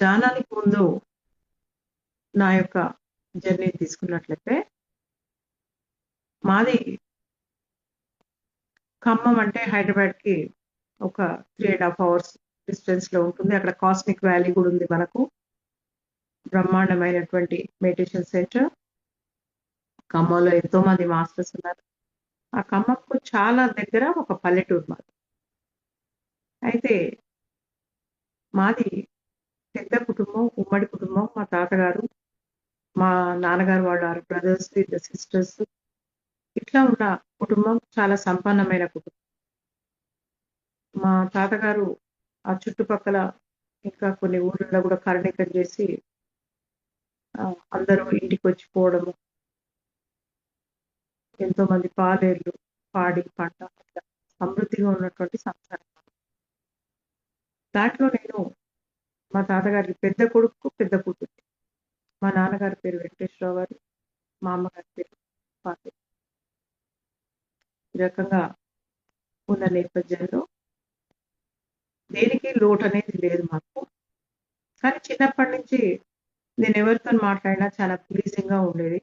జానానికి ముందు నా యొక్క జర్నీ తీసుకున్నట్లయితే మాది ఖమ్మం అంటే హైదరాబాద్‌కి ఒక త్రీ అండ్ హాఫ్ అవర్స్ డిస్టెన్స్‌లో ఉంటుంది. అక్కడ కాస్మిక్ వ్యాలీ కూడా ఉంది మనకు. బ్రహ్మాండమైనటువంటి మెడిటేషన్ సెంటర్. ఖమ్మంలో ఎంతోమంది మాస్టర్స్ ఉన్నారు. ఆ ఖమ్మంకు చాలా దగ్గర ఒక పల్లెటూరు మాది. అయితే మాది పెద్ద కుటుంబం, ఉమ్మడి కుటుంబం. మా తాతగారు, మా నాన్నగారు వాళ్ళ బ్రదర్స్, ఇద్దరు సిస్టర్స్ ఇట్లా ఉన్న కుటుంబం చాలా సంపన్నమైన కుటుంబం. మా తాతగారు ఆ చుట్టుపక్కల ఇంకా కొన్ని ఊర్లలో కూడా కరణికం చేసి అందరూ అందరూ వచ్చిపోవడము ఎంతో ఎంతోమంది పాలేర్లు, పాడి, పంట అట్లా సమృద్ధిగా ఉన్నటువంటి సంసారం. దాంట్లో నేను మా తాతగారికి పెద్ద కొడుకు, పెద్ద కూతురు. మా నాన్నగారి పేరు వెంకటేశ్వరరావు గారు. మా అమ్మగారి పేరు పార్వతి. ఈ రకంగా ఉన్న నేపథ్యంలో దేనికి లోటు అనేది లేదు మాకు. కానీ చిన్నప్పటి నుంచి నేను ఎవరితోని మాట్లాడినా చాలా ప్లీజింగ్‌గా ఉండేది.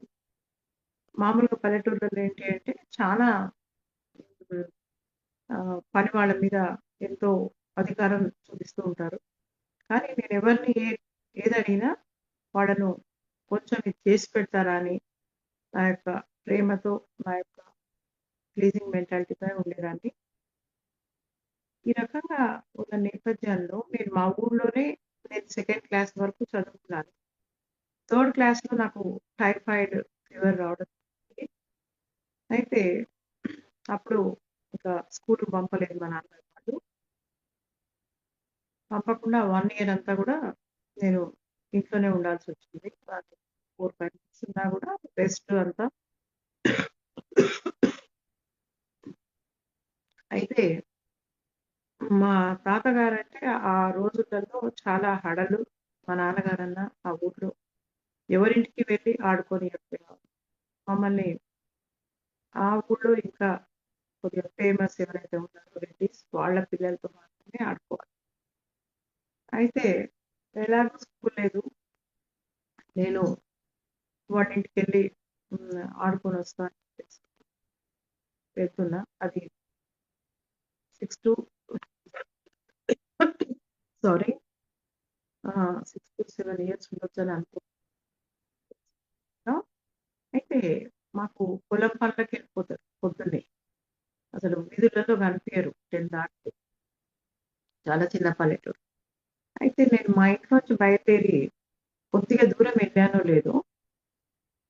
మామూలుగా పల్లెటూర్లలో ఏంటి అంటే చాలా పని వాళ్ళ మీద ఎంతో అధికారం చూపిస్తూ ఉంటారు. కానీ నేను ఎవరిని ఏ ఏదడిగినా వాళ్ళను కొంచెం ఇది చేసి పెడతారా అని నా యొక్క ప్రేమతో, నా యొక్క ప్లీజింగ్ మెంటాలిటీతో ఉండేదాన్ని. ఈ రకంగా ఉన్న నేపథ్యంలో నేను మా ఊర్లోనే నేను సెకండ్ క్లాస్ వరకు చదువుకున్నాను. థర్డ్ క్లాస్‌లో నాకు టైఫాయిడ్ ఫీవర్ రావడం అయితే అప్పుడు ఇంకా స్కూల్కి పంపలేదు మా నాన్నగారు తప్పకుండా వన్ ఇయర్ అంతా కూడా నేను ఇంట్లోనే ఉండాల్సి వచ్చింది ఫోర్ ఫైవ్ మంత్స్ ఉన్నా కూడా రెస్ట్ అంతా. అయితే మా తాతగారంటే ఆ రోజులలో చాలా హడలు. మా నాన్నగారన్న ఆ ఊర్లో ఎవరింటికి వెళ్ళి ఆడుకొని చెప్పేవారు మమ్మల్ని ఆ ఊళ్ళో ఇంకా కొద్దిగా ఫేమస్ ఎవరైతే ఉన్నారో రెడ్డీస్ వాళ్ళ పిల్లలతో మాత్రమే ఆడుకోవాలి. అయితే ఎలాగో స్కూల్ లేదు. నేను వాళ్ళ ఇంటికెళ్ళి హ్మ్. ఆడుకొనొస్తా అని వెళ్తున్నా. అది 6 sorry. Six to seven years ఉండొచ్చని అనుకో అయితే మాకు పొలం పనులకెళ్ళిపోతారు పొద్దున్నే. అసలు వీధులలో కనిపించరు టెన్ దాటి చాలా చిన్న పల్లెటూరు. అయితే నేను మా ఇంట్లోంచి బయలుదేరి కొద్దిగా దూరం వెళ్ళానో లేదో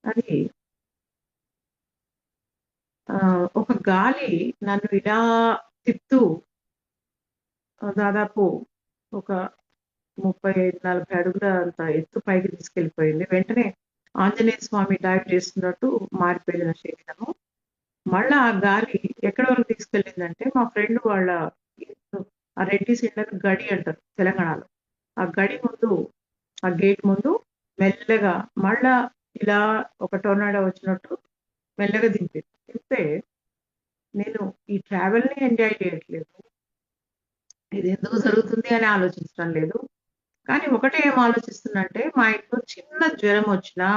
అది ఒక గాలి నన్ను ఇలా తిప్పుతూ దాదాపు ఒక 35, 40 అడుగుల అంత ఎత్తు పైకి తీసుకెళ్ళిపోయింది. వెంటనే ఆంజనేయ స్వామి డైవ్ చేస్తున్నట్టు మారిపోయిన శరీరము. మళ్ళా ఆ గాలి ఎక్కడ వరకు తీసుకెళ్ళిందంటే మా ఫ్రెండ్ వాళ్ళ ఆ రెడ్డి ఇళ్ళకి గడి అంటారు తెలంగాణలో. ఆ గడి ముందు ఆ గేట్ ముందు మెల్లగా మళ్ళా ఇలా ఒక టొర్నాడో వచ్చినట్టు మెల్లగా దింపేది దింపితే నేను ఈ ట్రావెల్‌ని ఎంజాయ్ చేయట్లేదు. ఇది ఎందుకు జరుగుతుంది అని ఆలోచించడం లేదు. కానీ ఒకటే ఏం ఆలోచిస్తున్నంటే మా ఇంట్లో చిన్న జ్వరం వచ్చినా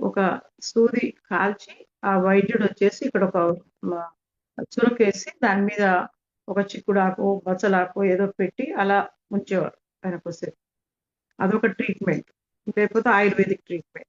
ఒక సూది కాల్చి ఆ వైద్యుడు వచ్చేసి ఇక్కడ ఒక చురుకేసి దాని మీద ఒక చిక్కుడాకో, బచ్చలాకో ఏదో పెట్టి అలా ఉంచేవారు ఆయన కొద్దిసేపు. అదొక ట్రీట్‌మెంట్. లేకపోతే ఆయుర్వేదిక్ ట్రీట్‌మెంట్.